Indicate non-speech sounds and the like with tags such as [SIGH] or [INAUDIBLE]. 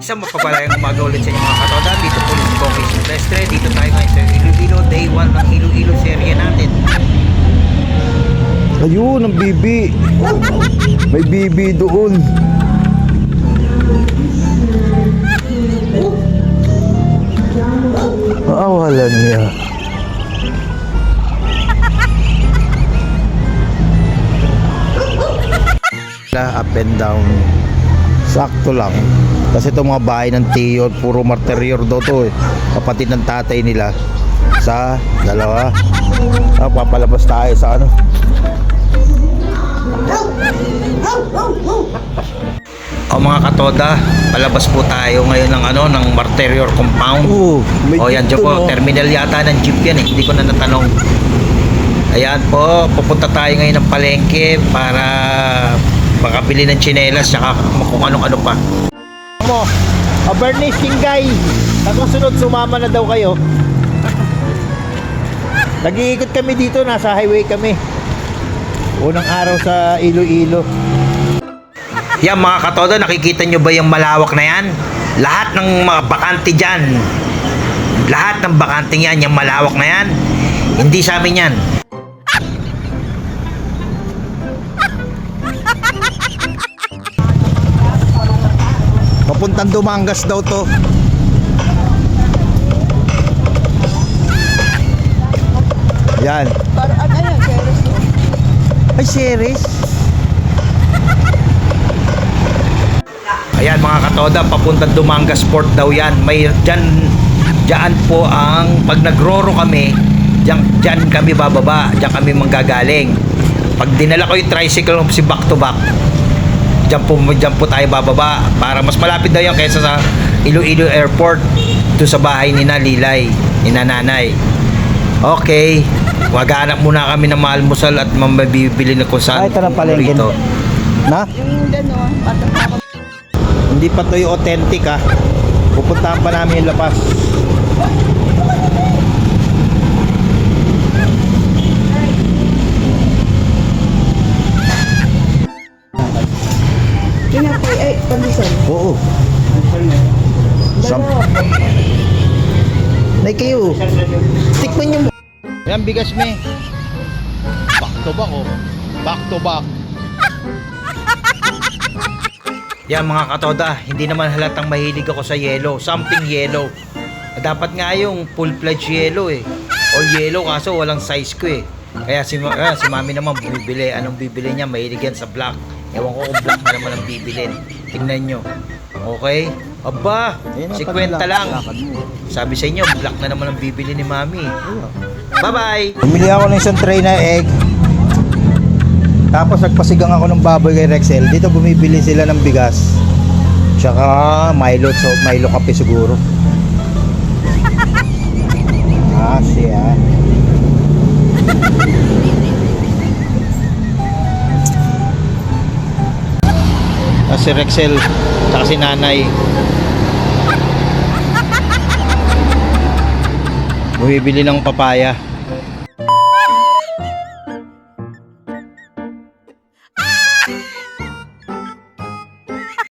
Isang mapapalayang umaga ulit sa inyo mga katoda. Dito po si Bongki Silvestre. Dito tayo ngayon sa Iloilo. Day 1 ng Iloilo serye natin. Ayun, ang bibi. May bibi doon. Wala niya. Up and down. Sakto lang. Kasi itong mga bahay ng Tiyo, puro marterior daw to eh. Kapatid ng tatay nila. Sa dalawa. Ah, papalabas tayo sa ano. O mga katoda, palabas po tayo ngayon ng ano ng Marterior Compound. Oo, o yan dyan po, no? terminal yata ng jeep yan eh. Hindi ko na natanong. Ayan po, pupunta tayo ngayon ng palengke para makabili ng tsinelas tsaka kung anong-ano pa. Mo. A Bernice Kingay. Ako sunod sumama na daw kayo. Nag-iikot kami dito, nasa highway kami. Unang araw sa Iloilo. Yan mga katoda, nakikita nyo ba yung malawak na yan? Lahat ng mga bakante dyan. Lahat ng bakanting yan, yung malawak na yan. Hindi sa amin yan. Papuntang Dumangas daw to. Yan. Ay, series. Ayan mga katoda, papuntang Dumangas Port daw yan. May dyan, dyan po ang, pag nagroro kami, dyan, dyan kami bababa, dyan kami manggagaling. Pag dinala ko yung tricycle si back to back, dyan po, dyan po tayo bababa para mas malapit daw yan kaysa sa Iloilo Airport to sa bahay ni Nalilay, ni Nanay. Okay, maghanap muna kami ng maalmusal at mabibili na kung saan. Ay, ito na palengke. Na? Yung gano'n, Hindi pa to yung authentic ha. Pupuntahan pa namin yung lapas. Kinapay, ay, pandisan. Oo. Sam. Nay kayo. Tikman nyo mo. Yan bigas me. Back to back oh. Back to back. Yan mga katoda, hindi naman halatang mahilig ako sa yellow. Something yellow. Dapat nga yung full-fledged yellow eh. All yellow kaso walang size ko eh. Kaya si, ma- ah, si mami naman bibili. Anong bibili niya? Mahilig yan sa black. Ewan ko kung black na naman ang bibilin. Tingnan nyo. Okay? Aba, Ayun, si dapat kwenta black. lang. Lakad mo. Sabi sa inyo, black na naman ang bibili ni mami. Bye-bye! Bumili ako ng isang tray na egg. Tapos nagpasigang ako ng baboy kay Rexel. Dito bumibili sila ng bigas. Tsaka Milo, so Milo kape siguro. [LAUGHS] Ah, siya. Si Rexel, tsaka si nanay. Bumibili ng papaya.